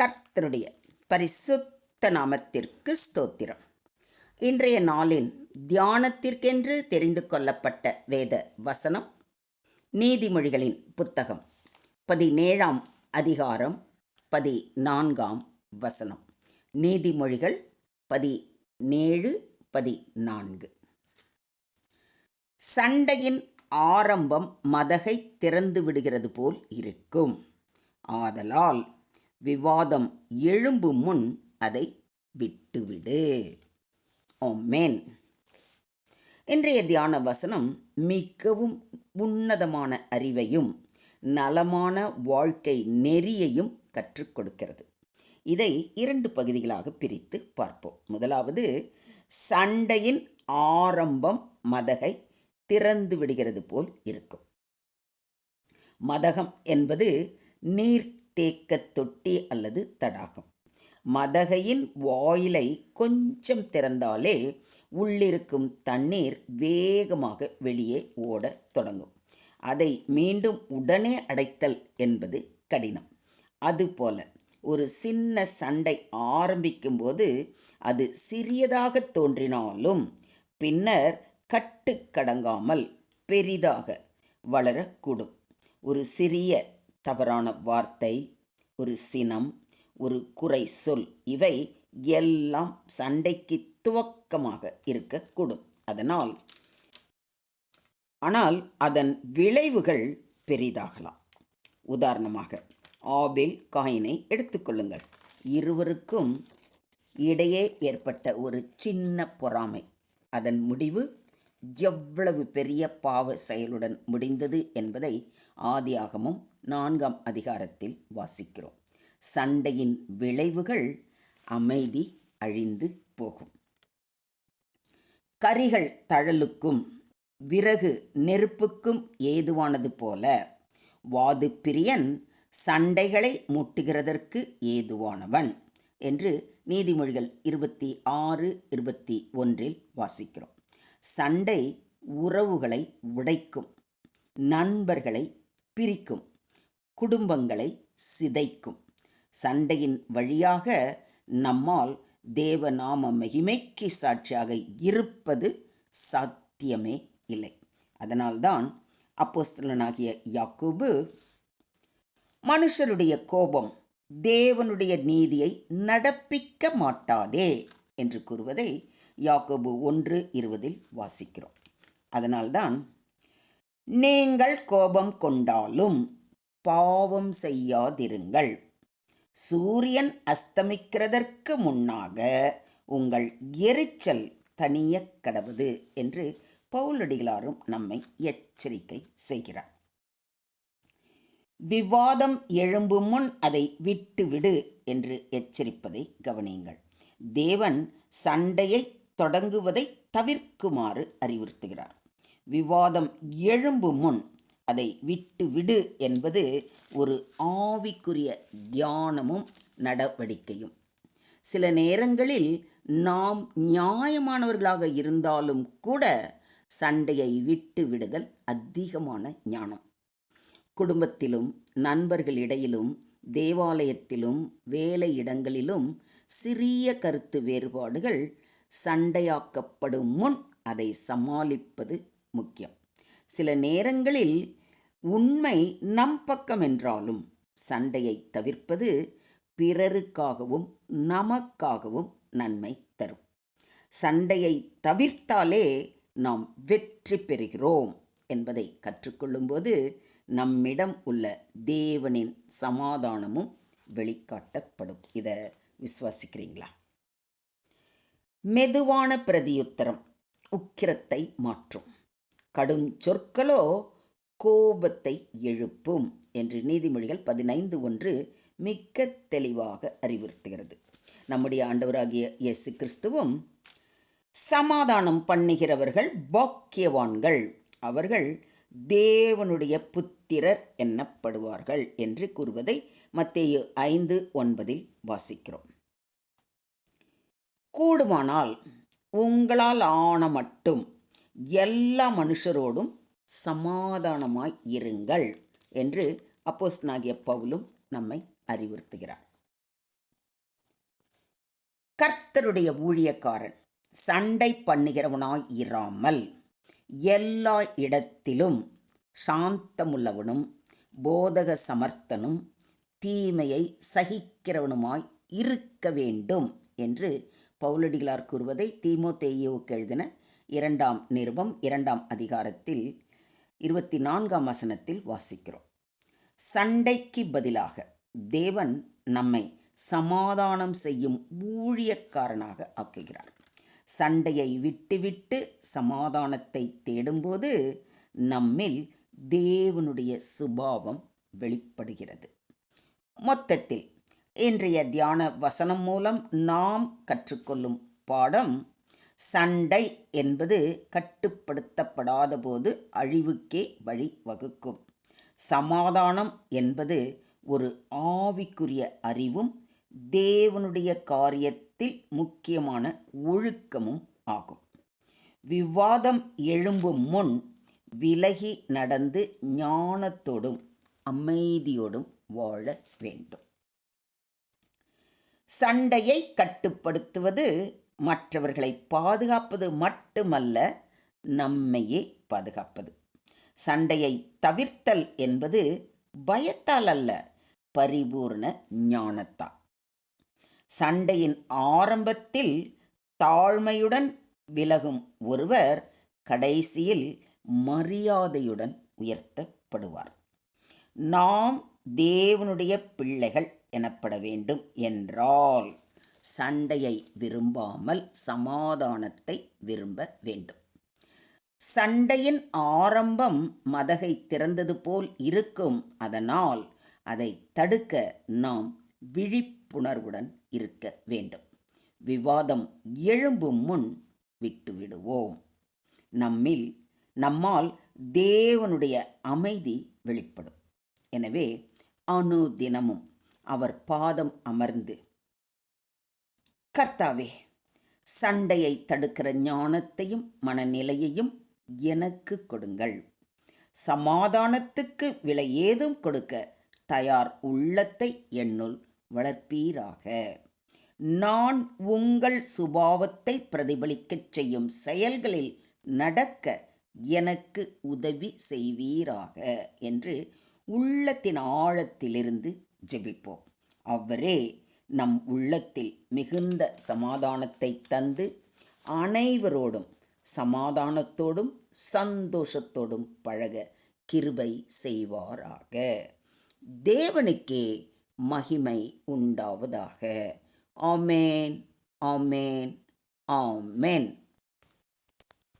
கர்த்தருடைய பரிசுத்த நாமத்திற்கு ஸ்தோத்திரம். இன்றைய நாளின் தியானத்திற்கென்று தெரிந்து கொள்ளப்பட்ட வேத வசனம் நீதிமொழிகளின் புத்தகம் பதினேழாம் அதிகாரம் பதினான்காம் வசனம். நீதிமொழிகள் பதினேழு பதினான்கு. சண்டையின் ஆரம்பம் மதகை திறந்து விடுகிறது போல் இருக்கும். ஆதலால் விவாதம் எழும்பு முன் அதை விட்டுவிடு. ஓமேன் இன்றைய தியான வசனம் மிகவும் உன்னதமான அறிவையும் நலமான வாழ்க்கை நெறியையும் கற்றுக் கொடுக்கிறது. இதை இரண்டு பகுதிகளாக பிரித்து பார்ப்போம். முதலாவது சண்டையின் ஆரம்பம் மதகை திறந்து விடுகிறது போல் இருக்கும். மதகம் என்பது நீர் தேக்கத் தொட்டி அல்லது தடாகம். மதகையின் வாயிலை கொஞ்சம் திறந்தாலே உள்ளிருக்கும் தண்ணீர் வேகமாக வெளியே ஓட தொடங்கும். அதை மீண்டும் உடனே அடைத்தல் என்பது கடினம். அதுபோல ஒரு சின்ன சண்டை ஆரம்பிக்கும் போது அது சிறியதாக தோன்றினாலும் பின்னர் கட்டுக்கடங்காமல் பெரிதாக வளரக்கூடும். ஒரு சிறிய தவறான வார்த்தை ஒரு சினம் ஒரு குறை சொல் இவை எல்லாம் சண்டைக்கு துவக்கமாக இருக்கக்கூடும். அதனால் ஆனால் அதன் விளைவுகள் பெரிதாகலாம். உதாரணமாக ஆபில் காயினை எடுத்துக்கொள்ளுங்கள் இருவருக்கும் இடையே ஏற்பட்ட ஒரு சின்ன பொறாமை. அதன் முடிவு எவ்வளவு பெரிய பாவ செயலுடன் முடிந்தது என்பதை ஆதியாகமும் நான்காம் அதிகாரத்தில் வாசிக்கிறோம். சண்டையின் விளைவுகள் அமைதி அழிந்து போகும். கரிகள் தழலுக்கும் விறகு நெருப்புக்கும் ஏதுவானது போல வாது பிரியன் சண்டைகளை மூட்டுகிறதற்கு ஏதுவானவன் என்று நீதிமொழிகள் இருபத்தி ஆறு இருபத்தி ஒன்றில் வாசிக்கிறோம். சண்டை உறவுகளை உடைக்கும் நண்பர்களை பிரிக்கும் குடும்பங்களை சிதைக்கும். சண்டையின் வழியாக நம்மால் தேவநாம மகிமைக்கு சாட்சியாக இருப்பது சாத்தியமே இல்லை. அதனால்தான் அப்போஸ்தலனாகிய யாக்கூபு மனுஷருடைய கோபம் தேவனுடைய நீதியை நடப்பிக்க மாட்டாதே என்று கூறுவதை யாக்கோபு ஒன்று இருபதில் வாசிக்கிறோம். அதனால்தான் நீங்கள் கோபம் கொண்டாலும் பாவம் செய்யாதிருங்கள். சூரியன் அஸ்தமிக்கிறதற்கு முன்னாக உங்கள் எரிச்சல் தனிய கடவுது என்று பவுலடிகளாரும் நம்மை எச்சரிக்கை செய்கிறார். விவாதம் எழும்பும் முன் அதை விட்டுவிடு என்று எச்சரிப்பதை கவனியுங்கள். தேவன் சண்டையை தொடங்குவதை தவிர்க்குமாறு அறிவுறுத்துகிறார். விவாதம் எழும்பு முன் அதை விட்டு விடு என்பது ஒரு ஆவிக்குரிய தியானமும் நடவடிக்கையும். சில நேரங்களில் நாம் நியாயமானவர்களாக இருந்தாலும் கூட சண்டையை விட்டு விடுதல் அதிகமான ஞானம். குடும்பத்திலும் நண்பர்களிடையிலும் தேவாலயத்திலும் வேலை இடங்களிலும் சிறிய கருத்து வேறுபாடுகள் சண்டையாக்கப்படும் முன் அதை சமாளிப்பது முக்கியம். சில நேரங்களில் உண்மை நம் பக்கம் என்றாலும் சண்டையை தவிர்ப்பது பிறருக்காகவும் நமக்காகவும் நன்மை தரும். சண்டையை தவிர்த்தாலே நாம் வெற்றி பெறுகிறோம் என்பதை கற்றுக்கொள்ளும்போது நம்மிடம் உள்ள தேவனின் சமாதானமும் வெளிக்காட்டப்படும். இதை விசுவாசிக்கிறீங்களா? மெதுவான பிரதியுத்தரம் உக்கிரத்தை மாற்றும். கடும் சொற்களோ கோபத்தை எழுப்பும் என்று நீதிமொழிகள் பதினைந்து ஒன்று மிக்க தெளிவாக அறிவுறுத்துகிறது. நம்முடைய ஆண்டவராகிய இயேசு கிறிஸ்துவும் சமாதானம் பண்ணுகிறவர்கள் பாக்கியவான்கள். அவர்கள் தேவனுடைய புத்திரர் எண்ணப்படுவார்கள் என்று கூறுவதை மத்தேயு ஐந்து ஒன்பதில் வாசிக்கிறோம். கூடுமானால் உங்களால் ஆன மட்டும் எல்லா மனுஷரோடும் சமாதானமாய் இருங்கள் என்று அப்போஸ் நாகிய பவுலும் நம்மை அறிவுறுத்துகிறார். கர்த்தருடைய ஊழியக்காரன் சண்டை பண்ணுகிறவனாய் இராமல் எல்லா இடத்திலும் சாந்தமுள்ளவனும் போதக சமர்த்தனும் தீமையை சகிக்கிறவனுமாய் இருக்க வேண்டும் என்று பவுலடிகளார் கூறுவதை தீமோத்தேயுவுக்கு எழுதின இரண்டாம் நிருபம் இரண்டாம் அதிகாரத்தில் இருபத்தி நான்காம் வசனத்தில் வாசிக்கிறோம். சண்டைக்கு பதிலாக தேவன் நம்மை சமாதானம் செய்யும் ஊழியக்காரனாக ஆக்குகிறார். சண்டையை விட்டுவிட்டு சமாதானத்தை தேடும்போது நம்மில் தேவனுடைய சுபாவம் வெளிப்படுகிறது. மொத்தத்தில் இன்றைய தியான வசனம் மூலம் நாம் கற்றுக்கொள்ளும் பாடம் சண்டை என்பது கட்டுப்படுத்தப்படாத போது அழிவுக்கே வழி வகுக்கும். சமாதானம் என்பது ஒரு ஆவிக்குரிய அறிவும் தேவனுடைய காரியத்தில் முக்கியமான ஒழுக்கமும் ஆகும். விவாதம் எழும்பும் முன் விலகி நடந்து ஞானத்தோடும் அமைதியோடும் வாழ வேண்டும். சண்டையை கட்டுப்படுத்துவது மற்றவர்களை பாதுகாப்பது மட்டுமல்ல நம்மையே பாதுகாப்பது. சண்டையை தவிர்த்தல் என்பது பயத்தால் அல்ல பரிபூர்ண ஞானத்தால் சண்டையின் ஆரம்பத்தில் தாழ்மையுடன் விலகும் ஒருவர் கடைசியில் மரியாதையுடன் உயர்த்தப்படுவார். நாம் தேவனுடைய பிள்ளைகள் எனப்பட வேண்டும் என்றால் சண்டையை விரும்பாமல் சமாதானத்தை விரும்ப வேண்டும். சண்டையின் ஆரம்பம் மதகை திறந்தது போல் இருக்கும். அதனால் அதை தடுக்க நாம் விழிப்புணர்வுடன் இருக்க வேண்டும். விவாதம் எழும்பும் முன் விட்டுவிடுவோம் நம்மில் நம்மால் தேவனுடைய அமைதி வெளிப்படும். எனவே அணு தினமும் அவர் பாதம் அமர்ந்து. கர்த்தாவே சண்டையை தடுக்கிற ஞானத்தையும் மனநிலையையும் எனக்கு கொடுங்கள். சமாதானத்துக்கு விலை ஏதும் கொடுக்க தயார் உள்ளத்தை என்னுள் வளர்ப்பீராக. நான் உங்கள் சுபாவத்தை பிரதிபலிக்கச் செய்யும் செயல்களில் நடக்க எனக்கு உதவி செய்வீராக என்று உள்ளத்தின் ஆழத்திலிருந்து ஜெபிப்போம். அவரே நம் உள்ளத்தில் மிகுந்த சமாதானத்தை தந்து அனைவரோடும் சமாதானத்தோடும் சந்தோஷத்தோடும் பழக கிருபை செய்வாராக. தேவனுக்கே மகிமை உண்டாவதாக. ஆமேன் ஆமேன் ஆமேன்.